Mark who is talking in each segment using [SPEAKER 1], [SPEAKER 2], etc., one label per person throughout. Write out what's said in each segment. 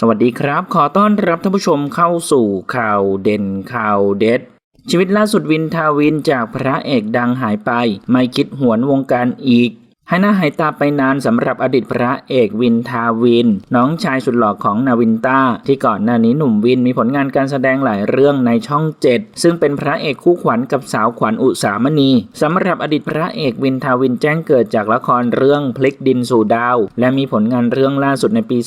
[SPEAKER 1] สวัสดีครับ ขอต้อนรับท่านผู้ชมเข้าสู่ข่าวเด่นข่าวเด็ด ชีวิตล่าสุดวินทาวินจากพระเอกดังหายไป ไม่คิดหวนวงการอีก ให้หน้าหายตาไปนานสำหรับอดีตพระเอกวินทาวิน น้องชายสุดหล่อของนาวินต้า ที่ก่อนหน้านี้หนุ่มวินมีผลงานการแสดงหลายเรื่องในช่องเจ็ดซึ่งเป็นพระเอกคู่ขวัญกับสาวขวัญอุสามณีสำหรับอดีตพระเอกวินทาวินแจ้งเกิดจากละครเรื่องพลิกดินสู่ดาว และมีผลงานเรื่องล่าสุดในปี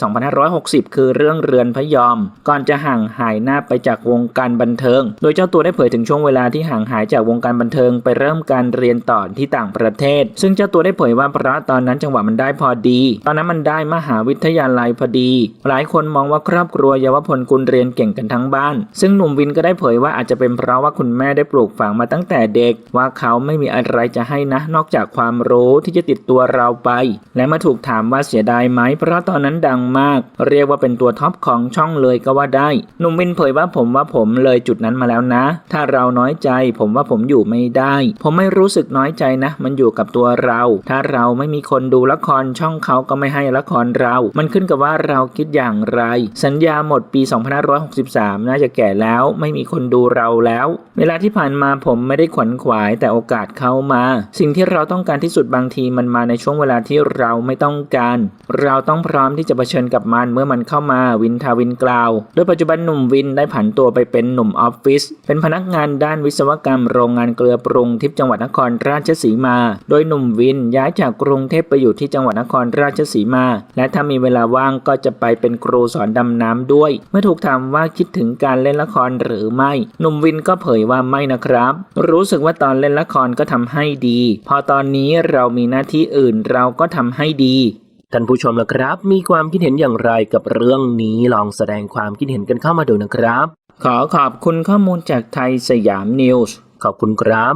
[SPEAKER 1] 2560 คือเรื่องเรือนพยอม ก่อนจะห่างหายหน้าไปจากวงการบันเทิง โดยเจ้าตัวได้เผยถึงช่วงเวลาที่ห่างหายจากวงการบันเทิงไปเริ่มการเรียนต่อที่ต่างประเทศ ซึ่งเจ้าตัวได้เผยว่าเพราะตอนนั้นจังหวะมันได้พอดี ตอนนั้นมันได้มหาวิทยาลัยพอดี หลายคนมองว่าครอบครัวเยาวพลกุลเรียนเก่งกันทั้งบ้าน ซึ่งหนุ่มวินก็ได้เผยว่าอาจจะเป็นเพราะว่าคุณแม่ได้ปลูกฝังมาตั้งแต่เด็ก ว่าเขาไม่มีอะไรจะให้นะ นอกจากความรู้ที่จะติดตัวเราไป และมื่อถูกถามว่าเสียดายไหมเพราะตอนนั้นดังมาก เรียกว่าเป็นตัวท็อปของช่องเลยก็ว่าได้หนุ่มวินเผยว่าผมว่าผมเลยจุดนั้นมาแล้วนะ ถ้าเราน้อยใจ ผมว่าผมอยู่ไม่ได้ ผมไม่รู้สึกน้อยใจนะ มันอยู่กับตัวเรา ถ้าเราราไม่มีคนดูละครช่องเขาก็ไม่ให้ละครเรา มันขึ้นกับว่าเราคิดอย่างไร สัญญาหมดปี2563 น่าจะแก่แล้ว ไม่มีคนดูเราแล้ว เวลาที่ผ่านมาผมไม่ได้ขวนขวายแต่โอกาสเข้ามา สิ่งที่เราต้องการที่สุดบางทีมันมาในช่วงเวลาที่เราไม่ต้องการ เราต้องพร้อมที่จะเผชิญกับมันเมื่อมันเข้ามาวินทาวินกล่าว โดยปัจจุบันหนุ่มวินได้ผันตัวไปเป็นหนุ่มออฟฟิศเป็นพนักงานด้านวิศวกรรมโรงงานเกลือปรุงทิพย์จังหวัดนครราชสีมา โดยหนุ่มวินย้ายจากกรุงเทพไปอยู่ที่จังหวัดนครราชสีมา และถ้ามีเวลาว่างก็จะไปเป็นครูสอนดำน้ำด้วย เมื่อถูกถามว่าคิดถึงการเล่นละครหรือไม่ หนุ่มวินก็เผยว่าไม่นะครับ รู้สึกว่าตอนเล่นละครก็ทำให้ดี พอตอนนี้เรามีหน้าที่อื่นเราก็ทำให้ดีท่านผู้ชมละครับ มีความคิดเห็นอย่างไรกับเรื่องนี้ลองแสดงความคิดเห็นกันเข้ามาดูนะครับ ขอขอบคุณข้อมูลจากไทยสยามนิวส์ขอบคุณครับ